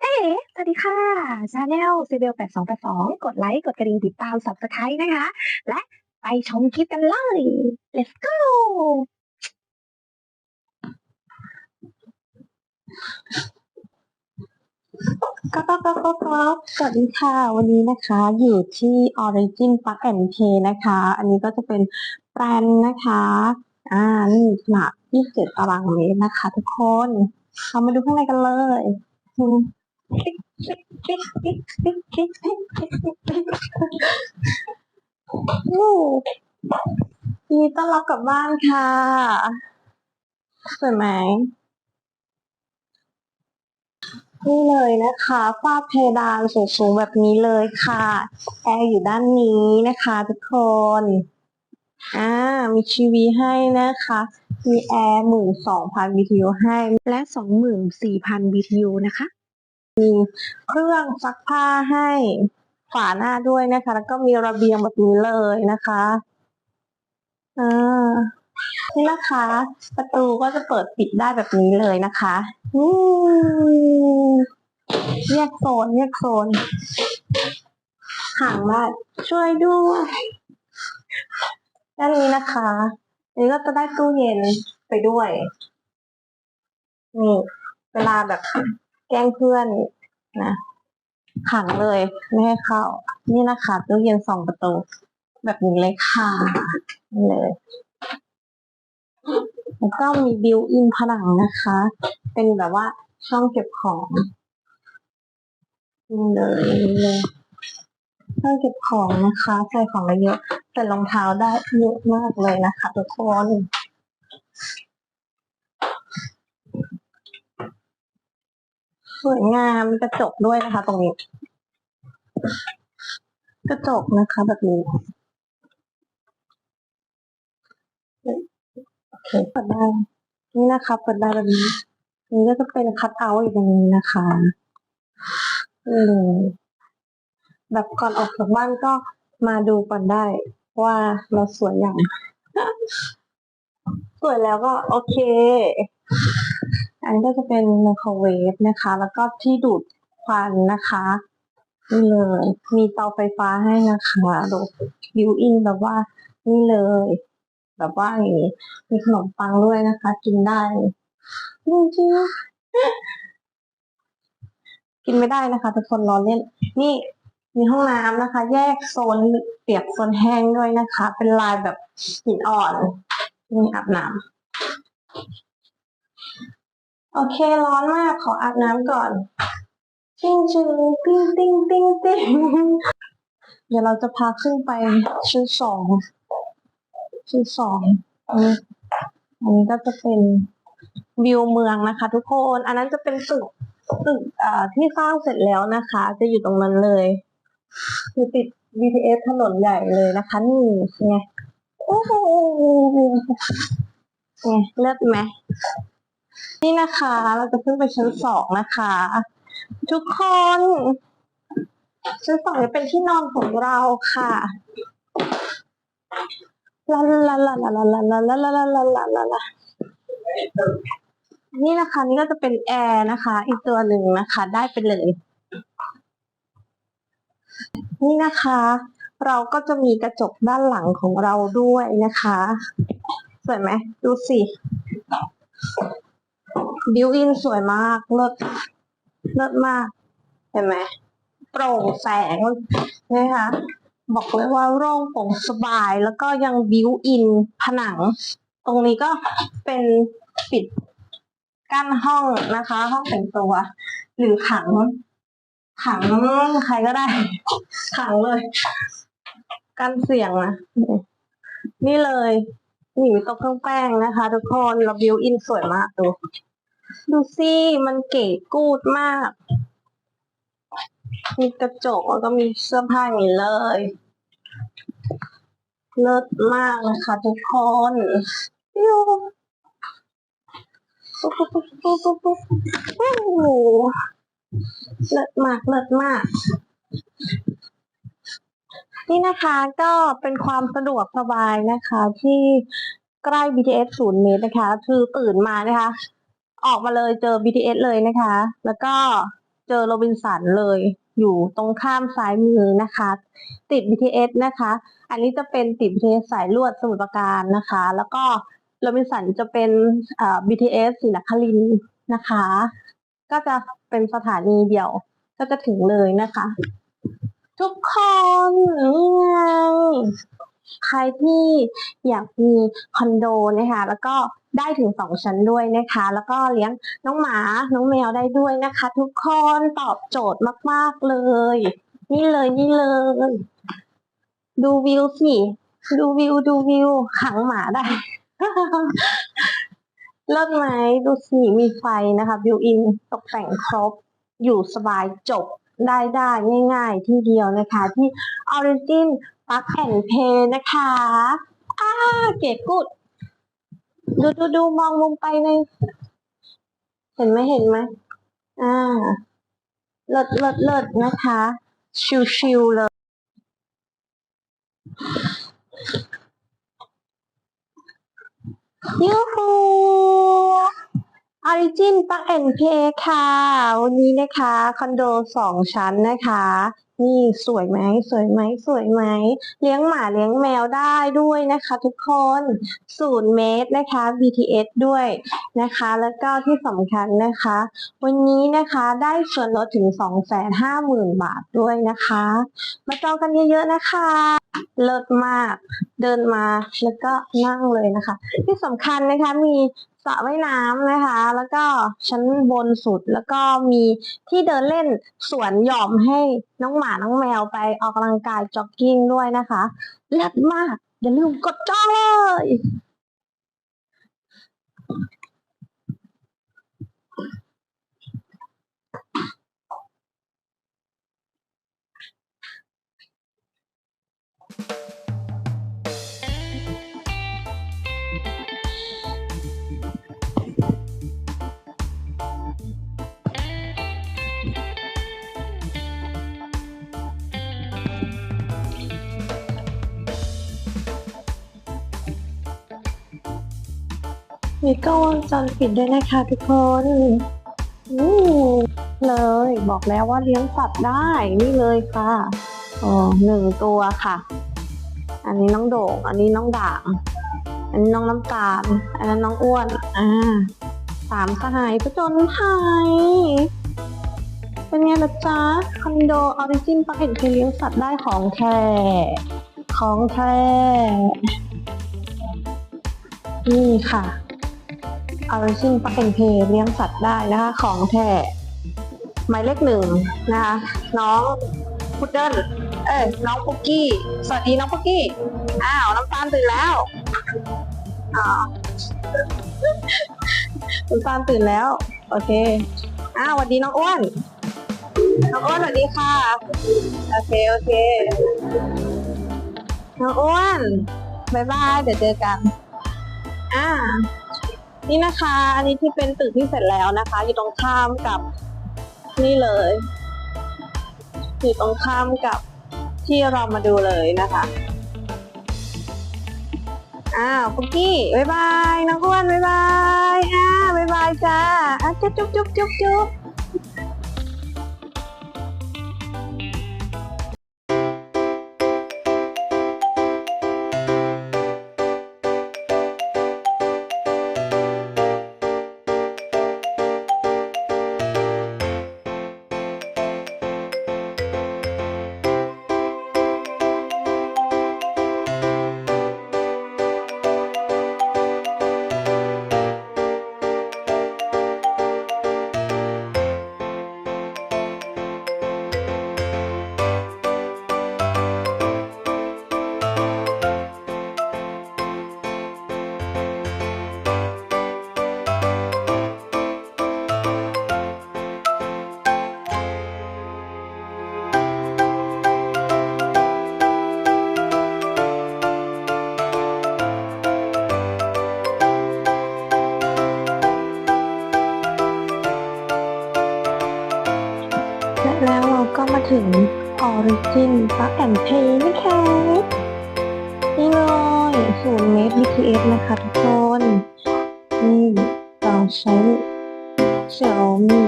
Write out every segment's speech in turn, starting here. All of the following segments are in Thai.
เอ๊ะสวัสดีค่ะชาแนลซีเบล8282กดไลค์ กดกระดิ่งติดตาม Subscribe นะคะ และไปชมคลิปกันเลย let's go ก็ก็ก็ก็ก็สวัสดีค่ะ วันนี้นะคะอยู่ที่ Origin Park and Play นะคะ อันนี้ก็จะเป็นแบรนด์นะคะ อ่า นี่ขนาด27ตารางเมตรนะคะทุกคน เรามาดูข้างในกันเลย ยินดีต้อนรับกลับบ้านค่ะ สวยไหม นี่เลยนะคะ ฝ้าเพดานสูงๆแบบนี้เลยค่ะ แอร์อยู่ด้านนี้นะคะทุกคน อ่า มีชีวีให้นะคะมีแอร์หมื่นสองพันวิทยุให้ และสองหมื่นสี่พันวิทยุนะคะ มีเครื่องซักผ้าให้ฝาหน้าด้วยนะคะ แล้วก็มีระเบียงแบบนี้เลยนะคะอ่านี่นะคะ ประตูก็จะเปิดปิดได้แบบนี้เลยนะคะอืมแยกโซนแยกโซนห่างมากช่วยด้วยด้านนี้นะคะอันนี้ก็จะได้ตู้เย็นไปด้วยนี่เวลาแบบแกล้งเพื่อน นะขังเลยไม่ให้เข้า นี่นะคะตู้เย็นสองประตู แบบนี้เลยค่ะนี่เลยแล้วก็มีบิวอินผนังนะคะ เป็นแบบว่าช่องเก็บของนี่เลยนี่เลยช่องเก็บของนะคะใส่ของได้เยอะใส่รองเท้าได้เยอะมากเลยนะคะทุกคน สวยงามกระจกด้วยนะคะ ตรงนี้ กระจกนะคะแบบนี้เปิดได้นี่นะคะเปิดได้แบบนี้นี่ก็จะเป็นคัทเอาท์อยู่ตรงนี้นะคะนี่เลยแบบก่อนออกจากบ้านก็มาดูก่อนได้ ว่าเราสวยอย่าง สวยแล้วก็โอเค อันนี้ก็จะเป็นไมโครเวฟนะคะ แล้วก็ที่ดูดควันนะคะนี่เลย มีเตาไฟฟ้าให้นะคะดูบิวอินแบบว่านี่เลย แบบว่าอย่างนี้มีขนมปังด้วยนะคะ กินได้จริงกินไม่ได้นะคะทุกคนรอเล่น นี่มีห้องน้ำนะคะ แยกโซนเปียกโซนแห้งด้วยนะคะ เป็นลายแบบหินอ่อนนี่อาบน้ำ โอเคร้อนมากขออาบน้ำก่อนชิงชิงติ้งติ้งติ้งติ้งเดี๋ยวเราจะพาขึ้นไปชั้นสองชั้นสองอันนี้อันนี้ก็จะเป็นวิวเมืองนะคะ ทุกคน อันนั้นจะเป็นตึกตึกอ่าที่สร้างเสร็จแล้วนะคะ จะอยู่ตรงนั้นเลยคือติด BTS ถนนใหญ่เลยนะคะนี่ไงโอ้โหไงเลิศไหม นี่นะคะ เราจะขึ้นไปชั้นสองนะคะ ทุกคนชั้นสองจะเป็นที่นอนของเราค่ะลาลาลาลาลาลาลาลาลาลาลาลาลาลานี่นะคะนี่ก็จะเป็นแอร์นะคะ อีกตัวหนึ่งนะคะ ได้ไปเลย นี่นะคะ เราก็จะมีกระจกด้านหลังของเราด้วยนะคะสวยไหมดูสิ บิวอินสวยมาก เลิศเลิศมาก เห็นไหมโปร่งแสงนะคะบอกเลยว่าโล่งโปร่งสบายแล้วก็ยังบิวอินผนัง ตรงนี้ก็เป็นปิดกั้นห้องนะคะ ห้องแต่งตัว หรือขัง ขังใครก็ได้ ขังเลยกันเสียงนะนี่เลยนี่มีโต๊ะเครื่องแป้งนะคะ ทุกคนเราบิวอินสวยมากดู ดูสิมันเก๋กูดมาก มีกระจกแล้วก็มีเสื้อผ้าอย่างนี้เลย เลิศมากนะคะทุกคนยูปุ๊บปุ๊บปุ๊บปุ๊บปุ๊บปุ๊บโอ้เลิศมากเลิศมากนี่นะคะก็เป็นความสะดวกสบายนะคะที่ใกล้ BTS ศูนย์เมตรนะคะ คือตื่นมานะคะ ออกมาเลยเจอ BTS เลยนะคะ แล้วก็เจอโรบินสันเลย อยู่ตรงข้ามซ้ายมือนะคะ ติด BTS นะคะ อันนี้จะเป็นติด BTS สายลวดสมุทรปราการนะคะ แล้วก็โรบินสันจะเป็นเอ่อ BTS ศรีนครินนะคะ ก็จะเป็นสถานีเดียวก็จะถึงเลยนะคะ ทุกคน ใครที่อยากมีคอนโดนะคะแล้วก็ได้ถึงสองชั้นด้วยนะคะ แล้วก็เลี้ยงน้องหมาน้องแมวได้ด้วยนะคะ ทุกคนตอบโจทย์มาก ๆ เลย นี่เลยนี่เลย ดูวิวสิดูวิวดูวิวขังหมาได้เลิศไหมดูสิมีไฟนะคะบิวอินตกแต่งครบ อยู่สบายจบได้ได้ง่าย ๆ ที่เดียวนะคะ ที่ Origin Park and Play นะคะอ้าเก๋กุด ดูดูดูมองลงไปใน เห็นไหมเห็นไหมอ่าเลิศเลิศเลิศนะคะ ชิวๆเลย ยูฮูออริจินปักแอนเพค่ะ วันนี้นะคะ คอนโดสองชั้นนะคะ นี่สวยไหมสวยไหมสวยไหมเลี้ยงหมาเลี้ยงแมวได้ด้วยนะคะ ทุกคนศูนย์เมตรนะคะ BTS ด้วยนะคะ แล้วก็ที่สำคัญนะคะ วันนี้นะคะได้ส่วนลดถึง 250,000 บาทด้วยนะคะ มาจองกันเยอะๆนะคะเลิศมากเดินมาแล้วก็นั่งเลยนะคะ ที่สำคัญนะคะมี สระว่ายน้ำนะคะ แล้วก็ชั้นบนสุดแล้วก็มีที่เดินเล่นสวนหย่อมให้น้องหมาน้องแมวไปออกกำลังกายจ็อกกิ้งด้วยนะคะเลิศมาก อย่าลืมกดจองเลย มีกล้องวงจรปิดด้วยนะคะทุกคนอู้เลยบอกแล้วว่าเลี้ยงสัตว์ได้นี่เลยค่ะอ๋อหนึ่งตัวค่ะ อันนี้น้องโด่งอันนี้น้องด่างอันนี้น้องน้ำตาลอันนั้นน้องอ้วนอ่าสามสหายผจญภัยเป็นไงล่ะจ๊ะคอนโดออริจินปักเห็นเคยเลี้ยงสัตว์ได้ของแท้ของแท้นี่ค่ะ Origin Park and Play เลี้ยงสัตว์ได้นะคะ ของแท้หมายเลขหนึ่งนะคะ น้องพุดเดิ้ลเอ้ยน้องปุกกี้ สวัสดีน้องปุกกี้ อ้าว น้ำตาลตื่นแล้วน้ำตาลตื่นแล้ว โอเค อ้าวสวัสดีน้องอ้วน น้องอ้วนสวัสดีค่ะ โอเค โอเค น้องอ้วนบายบาย เดี๋ยวเจอกัน อ่า นี่นะคะ อันนี้ที่เป็นตึกที่เสร็จแล้วนะคะ อยู่ตรงข้ามกับนี่เลย อยู่ตรงข้ามกับที่เรามาดูเลยนะคะอ้าวปุ๊กกี้บายบายน้องอ้วนบายบายอ้าบายบายจ้าจุ๊บจุ๊บจุ๊บจุ๊บจุ๊บ Origin Park and Play นะคะนี่เลยศูนย์เมตร BTS นะคะทุกคน นี่เราใช้เสี่ยวมี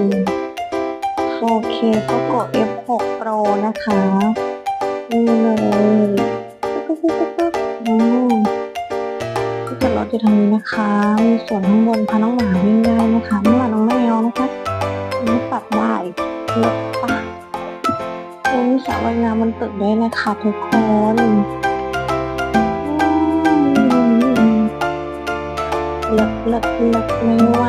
โอเคก็กด F6 Pro นะคะนี่เลยปึ๊บปึ๊บปึ๊บปึ๊บอืมก็จะรถอยู่ทางนี้นะคะ มีส่วนข้างบนพาน้องหมาวิ่งได้นะคะน้องหมาน้องแมวนะคะนนี้ปรับได้รถปะโอ้ มสระว่ายน้ำมันตึกด้วยนะคะทุกคนเลิกเลิกเลิกไม่ไหว